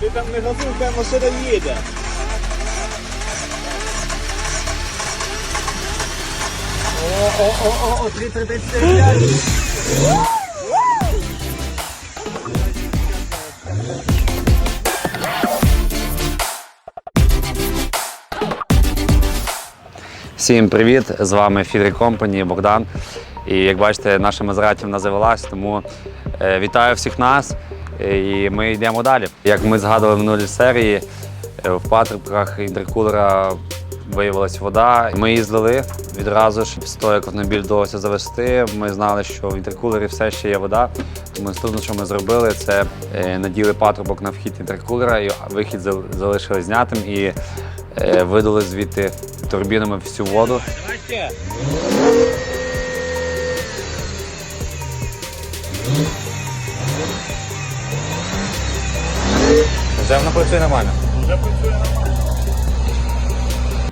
Ти там не газуй, хай машина їде. О, о, о, о, о, 3,34. Всім привіт! З вами Фідрі Компані Богдан. І як бачите, наша Мазератівна завелась, тому е, вітаю всіх нас. Е, І ми йдемо далі. Як ми згадували в минулій серії, е, в патрубках інтеркулера виявилась вода. Ми її злили відразу ж з того, як автомобіль вдалося завести. Ми знали, що в інтеркулері все ще є вода. Тому наступне, що ми зробили, це е, наділи патрубок на вхід інтеркулера, і вихід залишили знятим і видали звідти турбінами всю воду. Ще. Працює нормально. Вже працює нормально.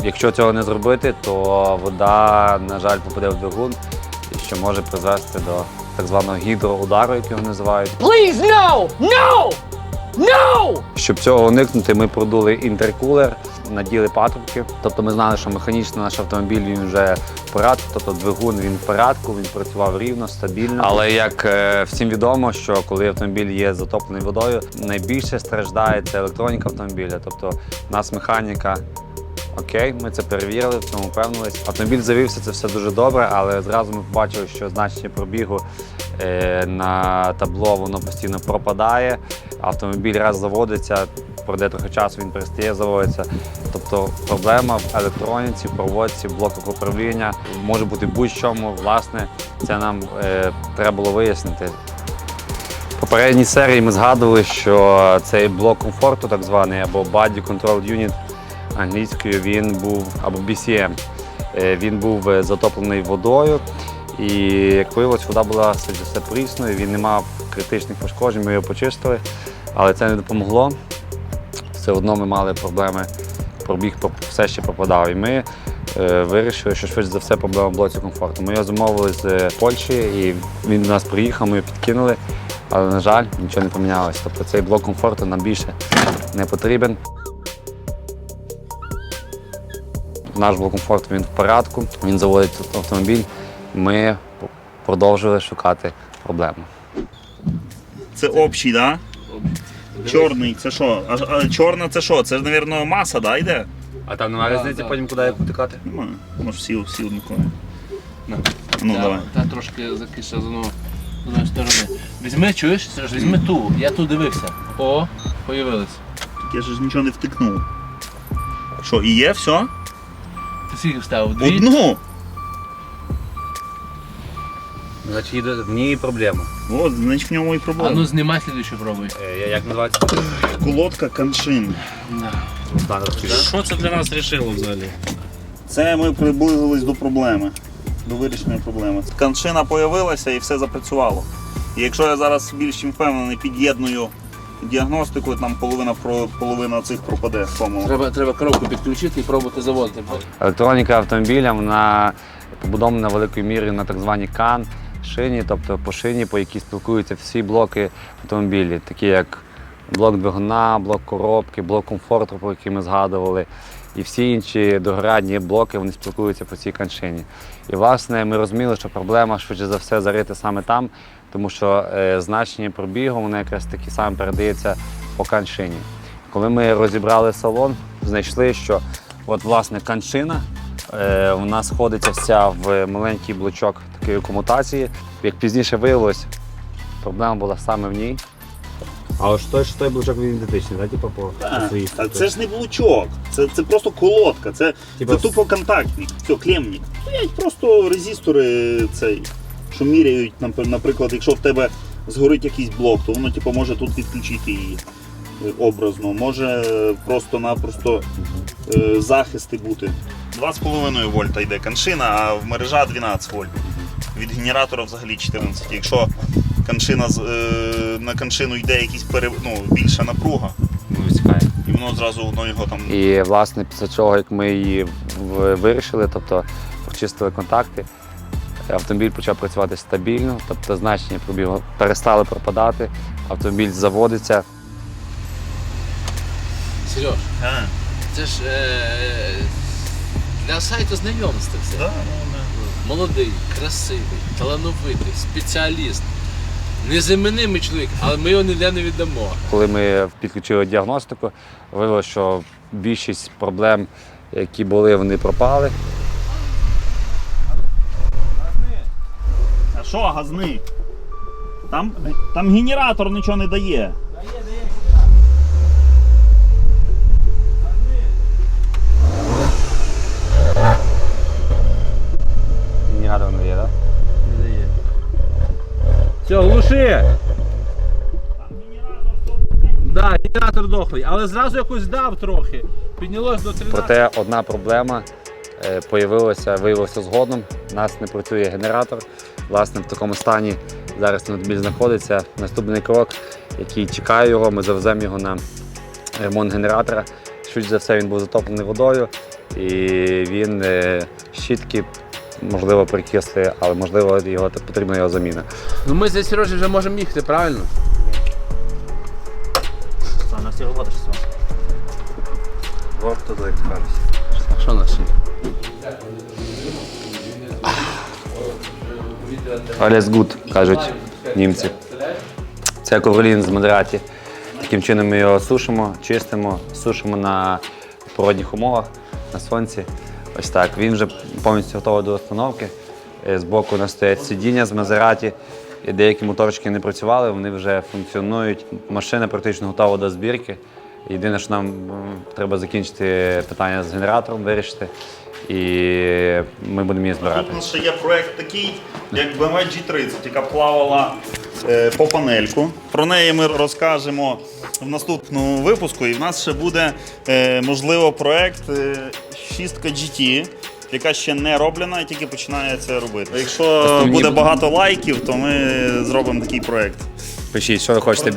Якщо цього не зробити, то вода, на жаль, попаде в двигун, що може призвести до так званого гідроудару, як його називають. Please, no! No! No! Щоб цього уникнути, ми продули інтеркулер, наділи патрубки. Тобто ми знали, що механічно наш автомобіль він вже в порядку, тобто двигун він в порядку, він працював рівно, стабільно. Але як е, всім відомо, що коли автомобіль є затоплений водою, найбільше страждає це електроніка автомобіля. Тобто у нас механіка. Окей, ми це перевірили, в цьому впевнились. Автомобіль завівся, це все дуже добре, але зразу ми побачили, що значення пробігу е, на табло воно постійно пропадає. Автомобіль раз заводиться, пройде трохи часу, він перестає заводитися. Тобто проблема в електроніці, проводці, блоках управління може бути будь-чому. Власне, це нам е, треба було вияснити. В попередній серії ми згадували, що цей блок комфорту, так званий, або Body Control Unit англійською, він був або BCM. е, Він був е, затоплений водою. І як виявилось, вода була все прісною, він не мав критичних пошкоджень, ми його почистили, але це не допомогло. Все одно ми мали проблеми, пробіг все ще пропадав. І ми е, вирішили, що швидше за все проблема в блоці комфорту. Ми його замовили з е, Польщі, і він до нас приїхав, ми його підкинули, але, на жаль, нічого не помінялося. Тобто цей блок комфорту нам більше не потрібен. Наш блок комфорту він в порядку, він заводить автомобіль. Ми продовжили шукати проблему. Це общий, так? Да? Чорний, це що? А, а чорна це що? Це ж, мабуть, маса, да, йде? А там немає різниці потім куди як потикати? Немає. Може всі, всі однакові. На. Ну, та, давай. Та трошки закиша з одного- з одної сторони. Візьми, чуєш, Сереж, візьми ту. Я тут дивився. О, появилась. Так я ж нічого не втикнув. Що, і є все? Ти скільки вставив? Дві? Одну! Значить, в ній проблема. От, значить в ньому і А проблема. ну знімай слідуючу пробуй. Як називається? Колодка каншин. Що це для нас рішило взагалі? Це ми приблизились до проблеми. До вирішення проблеми. Каншина появилася і все запрацювало. І якщо я зараз більш чим впевнений під'єдную діагностику, там половина, про- половина цих пропаде. Треба, треба коробку підключити і пробувати заводити. Електроніка автомобіля вона побудована великою мірою на так званій кан шині, тобто по шині, по якій спілкуються всі блоки автомобілів, такі як блок двигуна, блок коробки, блок комфорту, про який ми згадували. І всі інші догорадні блоки вони спілкуються по цій каншині. І власне ми розуміли, що проблема швидше за все зарити саме там, тому що е, значення пробігу воно якраз таки саме передається по каншині. Коли ми розібрали салон, знайшли, що от власне каншина е, вона сходиться вся в маленький блочок такої комутації. Як пізніше виявилось, проблема була саме в ній. А ж той, що той блочок він ідентичний, да, типу, по, по своїй Та це ж не блучок, це, це просто колодка, це, Типа це тупо контактник, все, клемник. Стоять просто резистори цей, що міряють, наприклад, якщо в тебе згорить якийсь блок, то воно типу, може тут відключити її е, образно, може е, просто-напросто е, захисти бути. 2,5 вольта йде каншина, а в мережа 12 вольт. Від генератора взагалі 14. Якщо каншина, е, на каншину йде якісь пере, ну, більша напруга, Ну, і воно зразу воно його там. І власне після цього, як ми її вирішили, тобто прочистили контакти, автомобіль почав працювати стабільно, тобто значення пробігу перестали пропадати, автомобіль заводиться. Сереж, А, це ж е, для сайту знайомства все. да, ну, да. Молодий, красивий, талановитий, спеціаліст. Незамінимий чоловік, але ми його ніде не віддамо. Коли ми підключили діагностику, виявилося, що більшість проблем, які були, вони пропали. А що газни? Там, там генератор нічого не дає. Генератор не є, так? Все, глуши! Да, генератор дохлий, але зразу якось дав трохи. Піднялось до 13. Проте одна проблема е, появилася, виявилася згодом. У нас не працює генератор. Власне, в такому стані зараз автомобіль знаходиться. Наступний крок, який чекає його, ми завеземо його на ремонт генератора. Швидше за все, він був затоплений водою, і він е, щітки, можливо, прикисли, але можливо його потрібна його заміна. Ну ми за Сережі вже можемо їхати, правильно? Це на всі роботи що. Туди кажуть. А що наші? Alles good, кажуть німці. Це ковролін з Мадраті. Таким чином ми його сушимо, чистимо, сушимо на природних умовах, на сонці. Ось так. Він вже повністю готовий до установки. Е, Збоку у нас стоять сидіння з Мазераті. І Деякі моторчики не працювали, вони вже функціонують. Машина практично готова до збірки. Єдине, що нам треба закінчити питання з генератором, вирішити. І ми будемо її збирати. Тут ще є проект такий, як BMW G30, яка плавала по панельку. Про неї ми розкажемо в наступному випуску. І в нас ще буде, е, можливо, проект е, 6 GT. Яка ще не роблена і тільки починає це робити. Якщо Основні буде багато лайків, то ми зробимо такий проект. Пишіть, що ви хочете.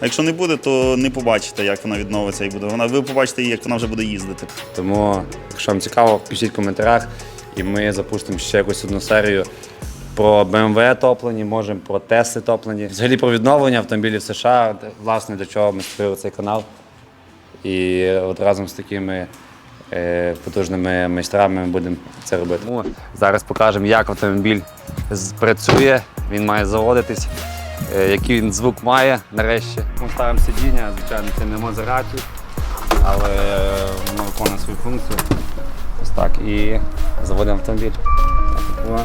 А якщо не буде, то не побачите, як вона відновиться і буде. Вона ви побачите, як вона вже буде їздити. Тому, якщо вам цікаво, пишіть в коментарях, і ми запустимо ще якусь одну серію про BMW топлені, можемо про Тесли топлені. Взагалі про відновлення автомобілів США, власне, для чого ми створили цей канал. І от разом з такими е, потужними майстрами ми будемо це робити. Тому зараз покажемо, як автомобіль працює, він має заводитись, е, який він звук має нарешті. Ми ставимо сидіння, звичайно, це не Мазераті, але воно виконує свою функцію. Ось так. І заводимо автомобіль. О.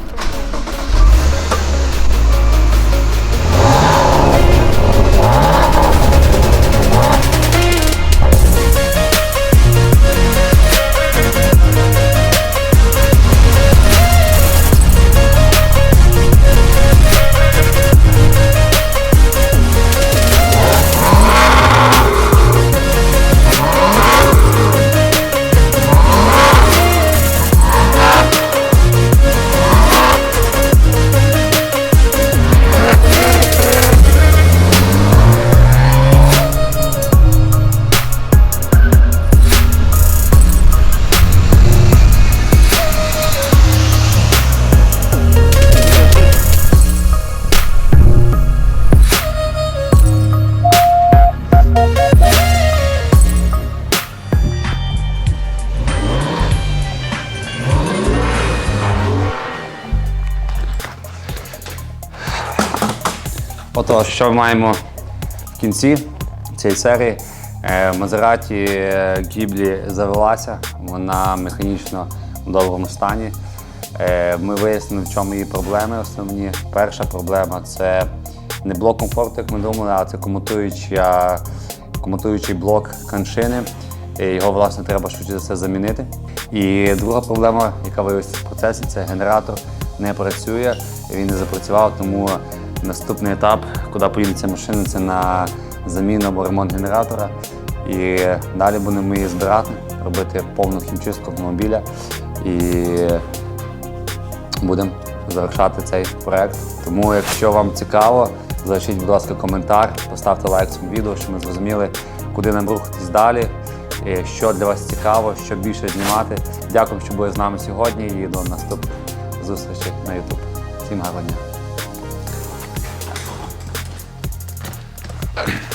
Отож, що ми маємо в кінці цієї серії? Е, Мазераті е, Гіблі завелася, вона механічно в доброму стані. Е, Ми вияснили, в чому її проблеми основні. Перша проблема це не блок комфорту, як ми думали, а це комутуючий блок каншини. Його, власне, треба швидше за все замінити. І друга проблема, яка виявилася в процесі, це генератор не працює, він не запрацював, тому наступний етап, куди поїде ця машина, це на заміну або ремонт генератора. І далі будемо її збирати, робити повну хімчистку автомобіля і будемо завершати цей проект. Тому, якщо вам цікаво, залишіть, будь ласка, коментар, поставте лайк цьому відео, щоб ми зрозуміли, куди нам рухатись далі, і що для вас цікаво, що більше знімати. Дякую, що були з нами сьогодні і до наступних зустрічей на YouTube. Всім гарного дня. Okay.